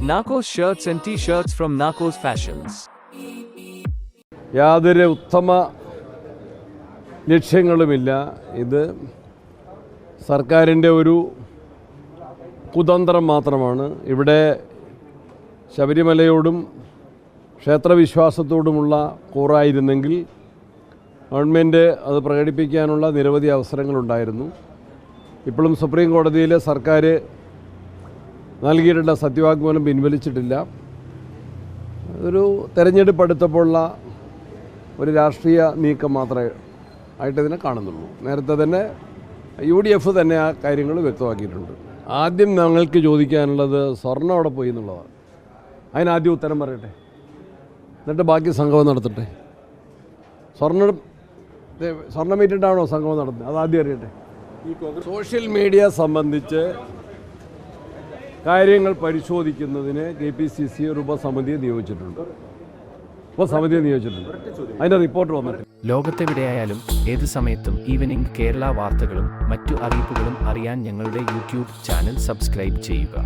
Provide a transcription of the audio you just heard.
Narcos shirts and t-shirts from Narcos Fashions. യാതൊരു ഉത്തമ ലക്ഷ്യങ്ങളുമില്ല. ഇത് സർക്കാരിന്റെ ഒരു കുതന്ത്രം മാത്രമാണ്. ഇവിടെ ശബരിമലയോടും ക്ഷേത്രവിശ്വാസത്തോടുമുള്ള കൂറായിരുന്നെങ്കിൽ ഗവൺമെന്റ് അത് പ്രകടിപ്പിക്കാനുള്ള നിരവധി അവസരങ്ങളുണ്ടായിരുന്നു. ഇപ്പോഴും സുപ്രീം കോടതിയിൽ സർക്കാർ നൽകിയിട്ടുള്ള സത്യവാഗ്മൂലം പിൻവലിച്ചിട്ടില്ല. ഒരു തെരഞ്ഞെടുപ്പ് അടുത്തപ്പോഴുള്ള ഒരു രാഷ്ട്രീയ നീക്കം മാത്രമേ ആയിട്ട് ഇതിനെ കാണുന്നുള്ളൂ. നേരത്തെ തന്നെ യു ഡി എഫ് തന്നെ ആ കാര്യങ്ങൾ വ്യക്തമാക്കിയിട്ടുണ്ട്. ആദ്യം ഞങ്ങൾക്ക് ചോദിക്കാനുള്ളത് സ്വർണം അവിടെ പോയി എന്നുള്ളതാണ്. അതിനാദ്യം ഉത്തരം പറയട്ടെ. എന്നിട്ട് ബാക്കി സംഗമം നടത്തട്ടെ. സ്വർണം ദേ, സ്വർണം വിറ്റിട്ടാണോ സംഗമം നടത്തുന്നത്? അതാദ്യം അറിയട്ടെ. സോഷ്യൽ മീഡിയ സംബന്ധിച്ച് കാര്യങ്ങൾ പരിശോധിക്കുന്നതിന് കെ പി സി സി ഒരു ഉപസമിതിയെ നിയോഗിച്ചിട്ടുണ്ട്. ഉപസമിതിയെ നിയോഗിച്ചിട്ടുണ്ട്. അതിന്റെ റിപ്പോർട്ട് വന്നിട്ട്. ലോകത്തെവിടെയായാലും ഏത് സമയത്തും ഈവനിംഗ് കേരള വാർത്തകളും മറ്റു അറിയിപ്പുകളും അറിയാൻ ഞങ്ങളുടെ യൂട്യൂബ് ചാനൽ സബ്സ്ക്രൈബ് ചെയ്യുക.